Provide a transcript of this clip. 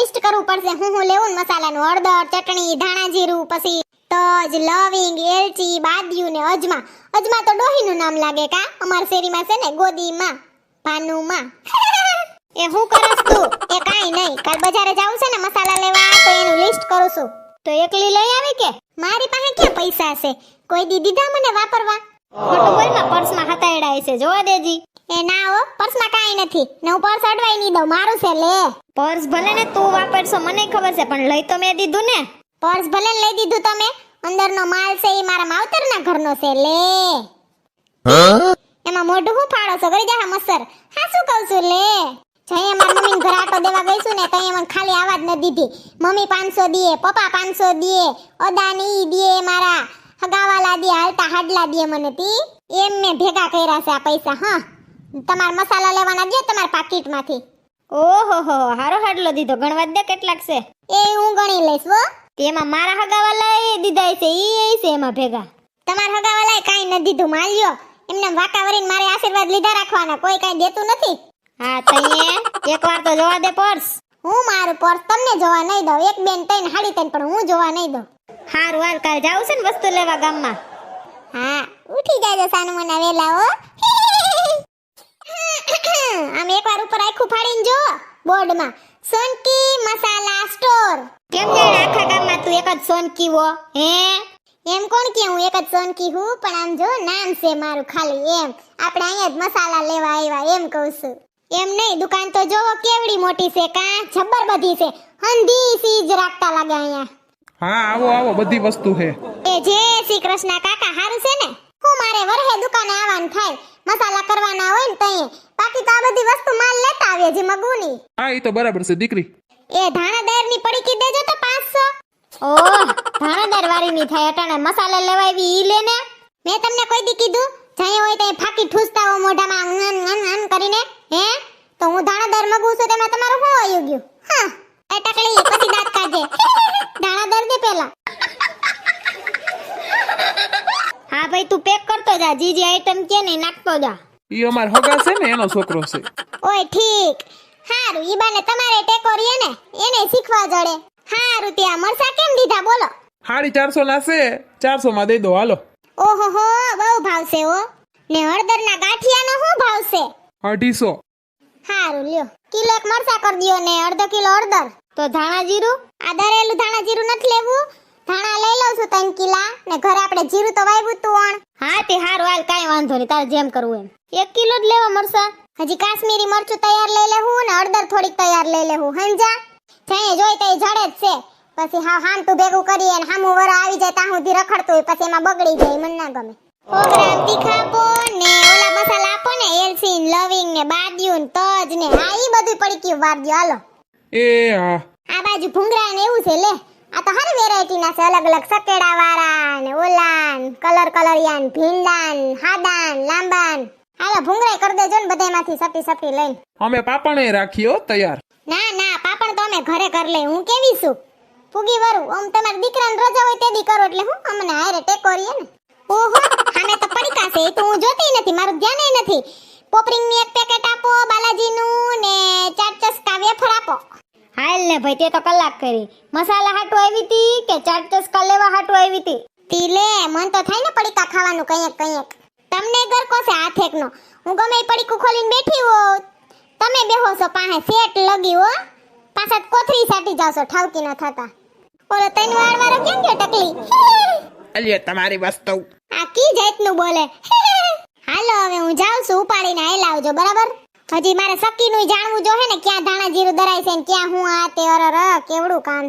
List કરવું પડશે. હું હું લેવું મસાલાનું હળદર, ચટણી, ધાણા જીરું, પછી તજ, લવિંગ, એલચી, બાદિયું ને અજમા. અજમા તો ડોહીનું નામ લાગે કા? અમાર શેરીમાં છે ને, ગોદીમાં, ભાનુમાં. એ હું કરસ તું? એ કાઈ નહીં. કાલ બજારે જાઉં છે ને મસાલા લેવા, તો એનું લિસ્ટ કરું છું. તો એકલી લઈ આવી કે? મારી પાસે ક્યાં પૈસા છે? કોઈ દી દીધા મને વાપરવા? ખોટું બોલમાં પર્સમાં હતાયડા છે. જોવા દેજી. એ ના હો પર્સમાં કાઈ નથી. ને હું પર્સ અડવાઈ નહીં દઉં મારું છે લે. પર્સ ભલે ને તું વાપરશો મને ખબર છે પણ લઈ તો મેં દીધું ને. પર્સ ભલે લઈ દીધું તમે અંદરનો માલ છે એ મારા માવતરના ઘરનો છે લે. એમાં મોઢું હું ફાળો છો? કરી દેહા મસર હા શું કહું છું લે. જઈએ મારા મમ્મી ઘર આટો દેવા ગઈશું ને તો મને ખાલી આવાજ ન દીધી. મમ્મી પાંચસો દીએ પપ્પા પાંચસો દીએ અદાની દીએ મારા હગાવાલા દીએ હાલતા હાડલા દીએ મને તી. એમ મેં ભેગા કર્યા છે આ પૈસા હા. તમારા મસાલા લેવાના દે તમારા પાકીટમાંથી. ઓહો હો હારો હાડલો દીધો. ગણવા દે કેટલાક છે. એ હું ગણી લઈશ હો. તેમાં મારા હગાવાલા એ દીધા છે ઈ એ છે એમાં ભેગા. તમાર હગાવાલા એ કાઈ ન દીધું માલ્યો એમને વાકા વરીને મારે આશીર્વાદ લીધા રાખવાના કોઈ કાઈ દેતું નથી. હા તઈએ એકવાર તો જોવા દે પર્સ. હું મારું પર્સ તમને જોવા નહીં દઉં. એક બેન તઈને હાડી તઈને પણ હું જોવા નહીં દઉં. હારું હાલ કાલ જાવ છે ને વસ્તુ લેવા ગામમાં. હા ઉઠી જાય સાનુ મને વેલા હો. આમ એકવાર ઉપર આખું ફાડીને જો બોર્ડમાં સોનકી મસાલા સ્ટોર. કેમ જાણે આખા ગામમાં તું એક જ સોનકી હો હે? એમ કોણ કે હું એક જ સોનકી હું? પણ આમ જો નામ છે મારું ખાલી એમ. આપણે અહીંયા જ મસાલા લેવા આવ્યા એમ કહું છું. એમ નહીં દુકાન તો જોવો કેવડી મોટી છે કા જબ્બર બધી છે. હંધી સીજ રાખતા લાગે અહીંયા. હા આવો આવો બધી વસ્તુ છે. એ જય શ્રી કૃષ્ણ કાકા હારું છે ને? હું મારે વરહે દુકાને આવવાનું થાય. મસાલા કરવાના હોય ને તઈએ બાકી તો આ બધી વસ્તુ માલ લેતા આવીએ જે મગુની. હા એ તો બરાબર છે દીકરી. એ ધાણા દરની પડીકી દેજો તો 500 ઓ ધાણાદાર વાળી ની થાય અટાણે મસાલા લેવા આવી ઈ લેને. મેં તમને કોઈ દી કીધું જાય હોય ત્યાં ફાકી ઠૂસતા હો મોઢામાં અન અન અન કરીને હે? તો હું ધાણાદાર મગું છું તેમાં તમારું શું આવી ગયું? હા એ ટકલી પછી દાંત કાઢે ધાણાદાર દે પેલા. હા ભાઈ તું પેક કરતો જા જી જી આઈટમ કે ને નાખતો જા. એ અમાર હગા છે ને એનો છોકરો છે ઓય ઠીક હારું ઈ બાને તમારે ટેકો રીએ ને એને શીખવા જડે હારું ત્યાં મરસા કેમ દીધા બોલો હાડી ચારસો ના છે ચારસો માં દઈ દો હાલો ઓહો હો બહુ ભાવશે ઓ ને હળદરના ગાંઠિયાનો શું ભાવશે અઢીસો હારું લ્યો કિલો એક મરસા કરી દ્યો ને અડધો કિલો હળદર તો ધાણા જીરું આ દરેલું ધાણા જીરું નથી લેવું કિલા ને ઘરે આપણે જીરું તો વાવ્યું તું અણ હા તે હારું હાલ કાંઈ વાંધો નહીં તારે જેમ કરવું એમ. એક કિલો જ લેવા મરસા હજી કાશ્મીરી મરચું તૈયાર લઈ લેવું ને અડદર થોડીક તૈયાર લઈ લેવું સમજા જઈએ જોઈ તઈ જડે જ છે. પછી હા હામ તું ભેગું કરીએ ને હામું વર આવી જાય ત્યાં સુધી રખડતું હોય પછી એમાં બગડી જાય મને ના ગમે. ઓગરા ગ્રામ તીખા ને ઓલા મસાલા આપો ને એલસીન લવિંગ ને બાદિયું ને તજ ને હા ઈ બધું પડી ગયું વાર દ્યો હાલો. એ હા. આ બાજુ ભૂંગળા ને એવું છે લે. આ તો હર વેરાયટીના છે અલગ અલગ સકેડા વાળા ને ઓલા ને કલર કલરિયા ને ભીંડા ને હાદા ને લાંબા ને હાલો ભૂંગળાઈ કરી દેજો ને બધામાંથી સપી સપી લઈને. અમે પાપણે રાખી હો તૈયાર. ના ના પાપણ તો અમે ઘરે કર લઈ હું કેવી છું? ફૂગી વરું. આમ તમારા દીકરાને રજા હોય તેદી કરો એટલે હું અમને હારે ટેકો રીએ ને. ઓહો હામે તો પડીકા છે. એ તો હું જોતી નથી. મારું ધ્યાન નથી. પોપરિંગની એક પેકેટ આપો બાલાજીનું ને ચાર ચસ્કા વેફર આપો. ને ભાઈ તે તો કલાક કરી. મસાલા હાટુ આવી હતી કે ચાટ ચસ્કા લેવા હાટુ આવી હતી તી મન તો થાય ને પડીકા ખાવાનું કંઈક કંઈક. તમને ગરકો છે હાથેકનો હું ગમે પડીકું ખોલીને બેઠી હો તમે બેહો છો પાસે સેટ લગી હો. પાછા કોથરી સાટી જાવ છો ઠાવકી ન થતા. ઓલો તૈન વાર વાળો કેમ કે ટકલી? અલ્યો તમારી વસ્તુ. આ કી જાતનું બોલે? હાલો હવે હું જાઉં છું ઉપાડીને આઈ લાવજો બરાબર? હજી મારે સકીનું જાણવું જો ને ક્યાં ધાણા જીરું દરાય છે ને ક્યાં હું આ તે અરર કેવડું કામ